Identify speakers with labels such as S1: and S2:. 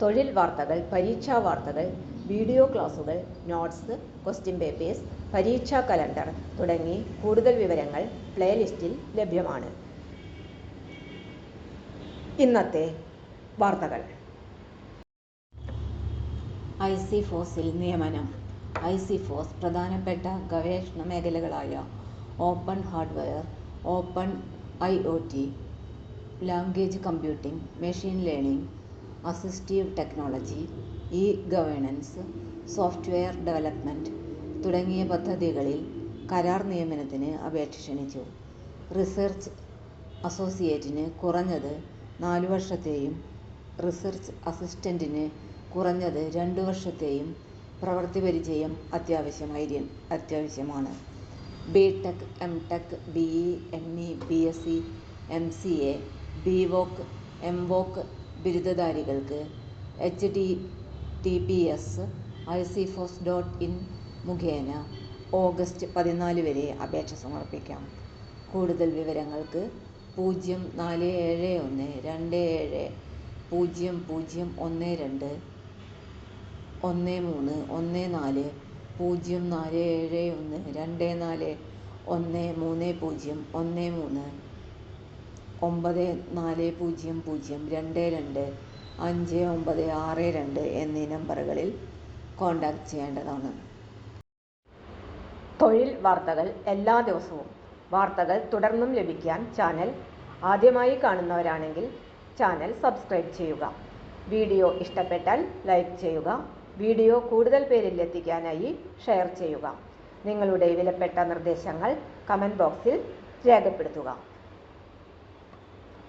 S1: തൊഴിൽ വാർത്തകൾ പരീക്ഷാ വാർത്തകൾ വീഡിയോ ക്ലാസുകൾ നോട്ട്സ് ക്വസ്റ്റ്യൻ പേപ്പേഴ്സ് പരീക്ഷാ കലണ്ടർ തുടങ്ങി കൂടുതൽ വിവരങ്ങൾ പ്ലേലിസ്റ്റിൽ ലഭ്യമാണ്. ഇന്നത്തെ വാർത്തകൾ.
S2: ഐ സി ഫോസിൽ നിയമനം. ഐ സി ഫോസ് പ്രധാനപ്പെട്ട ഗവേഷണ മേഖലകളായ open hardware open I O T language computing machine learning assistive technology e governance software development തുടങ്ങിയ പദ്ധതികളിൽ കരാർ നിയമനത്തിന് അപേക്ഷ ക്ഷണിച്ചു. റിസർച്ച് അസോസിയേറ്റിന് കുറഞ്ഞത് നാല് വർഷത്തെയും റിസർച്ച് അസിസ്റ്റന്റിന് കുറഞ്ഞത് രണ്ട് വർഷത്തെയും പ്രവൃത്തി പരിചയം അത്യാവശ്യമായി അത്യാവശ്യമാണ്. B tech M tech B E M E B S ബിരുദധാരികൾക്ക് H D T P S I C FOSS dot in മുഖേന ഓഗസ്റ്റ് പതിനാല് വരെ അപേക്ഷ സമർപ്പിക്കാം. കൂടുതൽ വിവരങ്ങൾക്ക് പൂജ്യം നാല് ഏഴ് ഒന്ന് രണ്ട് ഏഴ് പൂജ്യം പൂജ്യം ഒന്ന് രണ്ട് ഒന്ന് മൂന്ന് ഒന്ന് നാല് പൂജ്യം നാല് ഏഴ് ഒന്ന് രണ്ട് നാല് ഒന്ന് മൂന്ന് പൂജ്യം ഒന്ന് മൂന്ന് ഒമ്പത് നാല് പൂജ്യം പൂജ്യം രണ്ട് രണ്ട് അഞ്ച് ഒമ്പത് ആറ് രണ്ട് എന്നീ നമ്പറുകളിൽ കോൺടാക്റ്റ് ചെയ്യേണ്ടതാണ്.
S1: തൊഴിൽ വാർത്തകൾ എല്ലാ ദിവസവും. വാർത്തകൾ തുടർന്നും ലഭിക്കാൻ ചാനൽ ആദ്യമായി കാണുന്നവരാണെങ്കിൽ ചാനൽ സബ്സ്ക്രൈബ് ചെയ്യുക. വീഡിയോ ഇഷ്ടപ്പെട്ടാൽ ലൈക്ക് ചെയ്യുക. വീഡിയോ കൂടുതൽ പേരിൽ എത്തിക്കാനായി ഷെയർ ചെയ്യുക. നിങ്ങളുടെ വിലപ്പെട്ട നിർദ്ദേശങ്ങൾ കമന്റ് ബോക്സിൽ രേഖപ്പെടുത്തുക.